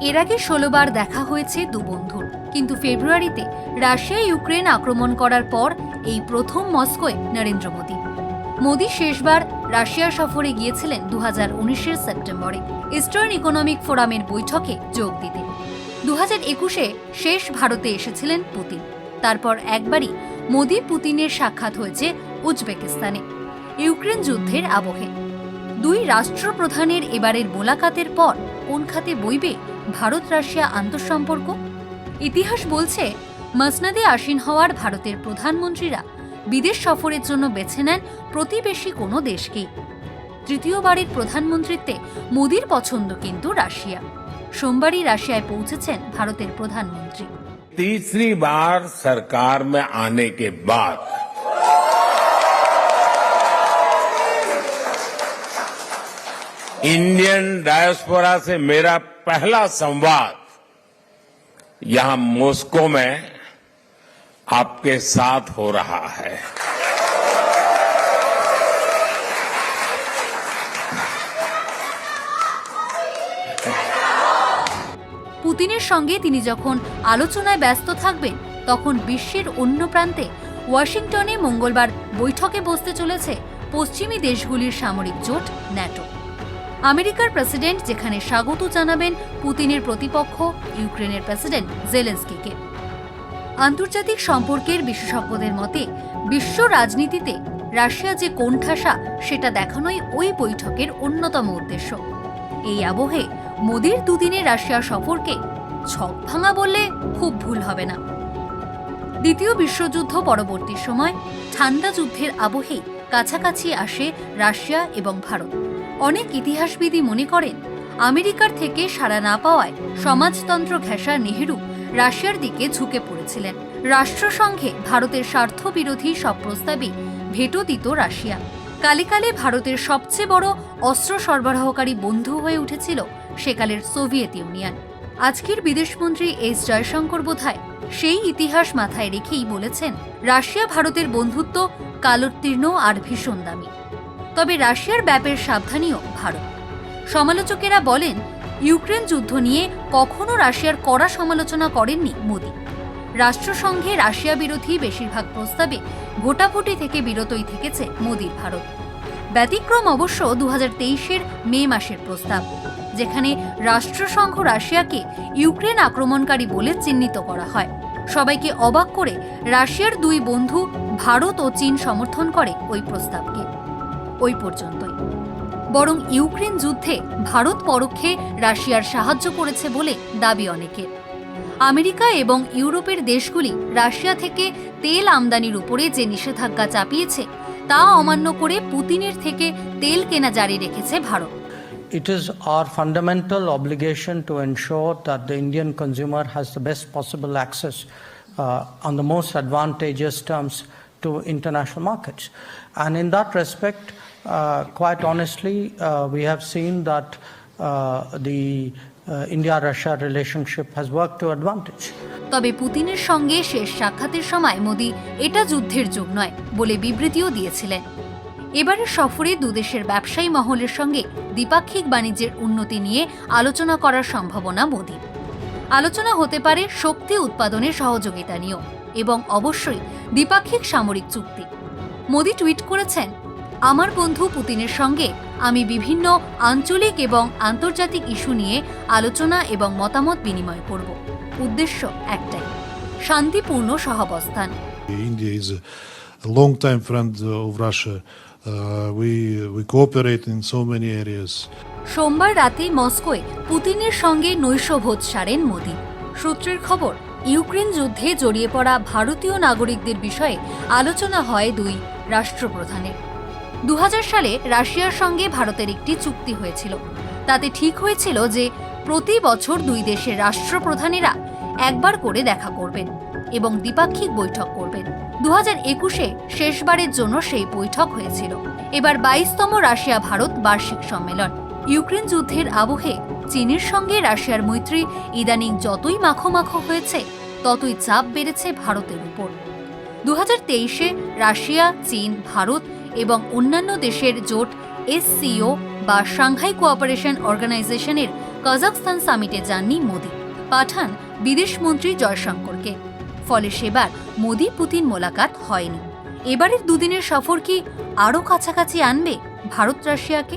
এর আগে ষোলোবার দেখা হয়েছে দু বন্ধুর। কিন্তু ফেব্রুয়ারিতে রাশিয়া ইউক্রেন আক্রমণ করার পর এই প্রথম মস্কোয় নরেন্দ্র মোদী। মোদী শেষবার রাশিয়া সফরে গিয়েছিলেন দু হাজার সেপ্টেম্বরে। ইস্টার্ন ইকোনমিক ফোরামের বৈঠকে যোগ দিতে। দু হাজার একুশে শেষ ভারতে এসেছিলেন পুতিন। তারপর একবারই মোদী পুতিনের সাক্ষাৎ হয়েছে উজবেকিস্তানে। ইউক্রেন যুদ্ধের আবহে। দুই রাষ্ট্রপ্রধানের এবারের মোলাকাতের পর কোন খাতে বইবে ভারত রাশিয়া আন্তঃসম্পর্ক ইতিহাস বলছে মসনদে আসীন হওয়ার ভারতের প্রধানমন্ত্রীরা বিদেশ সফরের জন্য বেছে নেন প্রতিবেশী কোনো দেশকেই তৃতীয়বারের প্রধানমন্ত্রীত্বে মোদির পছন্দ কিন্তু রাশিয়া সোমবারই রাশিয়ায় পৌঁছেছেন ভারতের প্রধানমন্ত্রী तीसरी बार सरकार में आने के बाद इंडियन डायस्पोरा से मेरा पहला संवाद यहां मॉस्को में आपके साथ हो रहा है পুতিনের সঙ্গে তিনি যখন আলোচনায় ব্যস্ত থাকবেন তখন বিশ্বের অন্য প্রান্তে ওয়াশিংটনে মঙ্গলবার বৈঠকে বসতে চলেছে পশ্চিমী দেশগুলির সামরিক জোট ন্যাটো আমেরিকার প্রেসিডেন্ট যেখানে স্বাগত জানাবেন পুতিনের প্রতিপক্ষ, ইউক্রেনের প্রেসিডেন্ট জেলেন্সকিকে। আন্তর্জাতিক সম্পর্কের বিশেষজ্ঞদের মতে, বিশ্ব রাজনীতিতে রাশিয়া যে কোণঠাসা, সেটা দেখানোই ওই বৈঠকের অন্যতম উদ্দেশ্য। এই আবহে মোদির দুদিনের রাশিয়া সফরকে ছক ভাঙা বললে খুব ভুল হবে না। দ্বিতীয় বিশ্বযুদ্ধ পরবর্তী সময় ঠান্ডা যুদ্ধের আবহেই কাছাকাছি আসে রাশিয়া এবং ভারত। অনেক ইতিহাসবিদই মনে করেন, আমেরিকার থেকে সাড়া না পাওয়ায় সমাজতন্ত্র ঘেঁষা নেহেরু রাশিয়ার দিকে ঝুঁকে পড়েছিলেন। রাষ্ট্রসংঘে ভারতের স্বার্থ বিরোধী সব প্রস্তাবে ভেটো দিত রাশিয়া। কালে কালে ভারতের সবচেয়ে বড় অস্ত্র সরবরাহকারী বন্ধু হয়ে উঠেছিল সেকালের সোভিয়েত ইউনিয়ন। আজকের বিদেশমন্ত্রী এস জয়শঙ্কর বোধহয় সেই ইতিহাস মাথায় রেখেই বলেছেন, রাশিয়া ভারতের বন্ধুত্ব কালোত্তীর্ণ আর ভীষণ দামি। তবে রাশিয়ার ব্যাপের সাবধানীও ভারত। সমালোচকেরা বলেন, ইউক্রেন যুদ্ধ নিয়ে কখনো রাশিয়ার কড়া সমালোচনা করেননি মোদী। রাষ্ট্রসংঘে রাশিয়া বিরোধী বেশিরভাগ প্রস্তাবে ভোটাভুটি থেকে বিরতই থেকেছে মোদীর ভারত। ব্যতিক্রম অবশ্য দু হাজার মে মাসের প্রস্তাব, যেখানে রাষ্ট্রসংঘ রাশিয়াকে ইউক্রেন আক্রমণকারী বলে চিহ্নিত করা হয়। সবাইকে অবাক করে রাশিয়ার দুই বন্ধু ভারত ও চীন সমর্থন করে ওই প্রস্তাবকে। ওই পর্যন্তই। বরং ইউক্রেন যুদ্ধে ভারত পরোক্ষে রাশিয়ার সাহায্য করেছে বলে দাবি অনেকের আমেরিকা এবং ইউরোপের দেশগুলি রাশিয়া থেকে তেল আমদানির উপরে যে নিষেধাজ্ঞা চাপিয়েছে তা অমান্য করে পুতিনের থেকে তেল কেনা জারি রেখেছে Bharat. It is our fundamental obligation to ensure that the Indian consumer has the best possible access uh, on the most terms to international markets. And in that respect, uh, quite honestly, uh, we have seen that uh, the uh, India Russia relationship has worked to advantage. তবে পুতিনের সঙ্গে শেষ সাক্ষাতের সময় মোদী এটা যুদ্ধের যুগ নয় বলে বিবৃতিও দিয়েছিলেন এবারের সফরে দুদেশের ব্যবসায়ী মহলের সঙ্গে দ্বিপাক্ষিক বাণিজ্যের উন্নতি নিয়ে আলোচনা করার সম্ভাবনা মোদীর আলোচনা হতে পারে শক্তি উৎপাদনের সহযোগিতা নিয়েও এবং অবশ্যই দ্বিপাক্ষিক সামরিক চুক্তি। মোদী টুইট করেছেন, আমার বন্ধু পুতিনের সঙ্গে আমি বিভিন্ন আঞ্চলিক এবং আন্তর্জাতিক ইস্যু নিয়ে আলোচনা এবং মতামত বিনিময় করব। উদ্দেশ্য একটাই, শান্তিপূর্ণ সহাবস্থান. Uh. সোমবার রাতে মস্কোয় পুতিনের সঙ্গে নৈশভোজ সারেন মোদি। সূত্রের খবর, ইউক্রেন যুদ্ধে জড়িয়ে পড়া ভারতীয় নাগরিকদের বিষয়ে আলোচনা হয় দুই রাষ্ট্রপ্রধানের। দু হাজার সালে রাশিয়ার সঙ্গে ভারতের একটি চুক্তি হয়েছিল। তাতে ঠিক হয়েছিল যে প্রতি বছর দুই দেশের রাষ্ট্রপ্রধানেরা একবার করে দেখা করবেন এবং দ্বিপাক্ষিক বৈঠক করবেন। দু একুশে শেষবারের জন্য সেই বৈঠক হয়েছিল। এবার বাইশতম রাশিয়া ভারত বার্ষিক সম্মেলন। ইউক্রেন যুদ্ধের আবহে চীনের সঙ্গে রাশিয়ার মৈত্রী ইদানিং যতই মাখো মাখো হয়েছে, ততই চাপ বেড়েছে ভারতের উপর। দু হাজার তেইশে রাশিয়া, চীন, ভারত এবং অন্যান্য দেশের জোট এসসিও বা সাংহাই কোঅপারেশন অর্গানাইজেশনের কাজাখস্তান সামিটে যাননি মোদি। পাঠান বিদেশমন্ত্রী জয়শঙ্করকে। ফলে সেবার মোদি পুতিন মোলাকাত হয়নি। এবারের দুদিনের সফর কি আরও কাছাকাছি আনবে ভারত রাশিয়াকে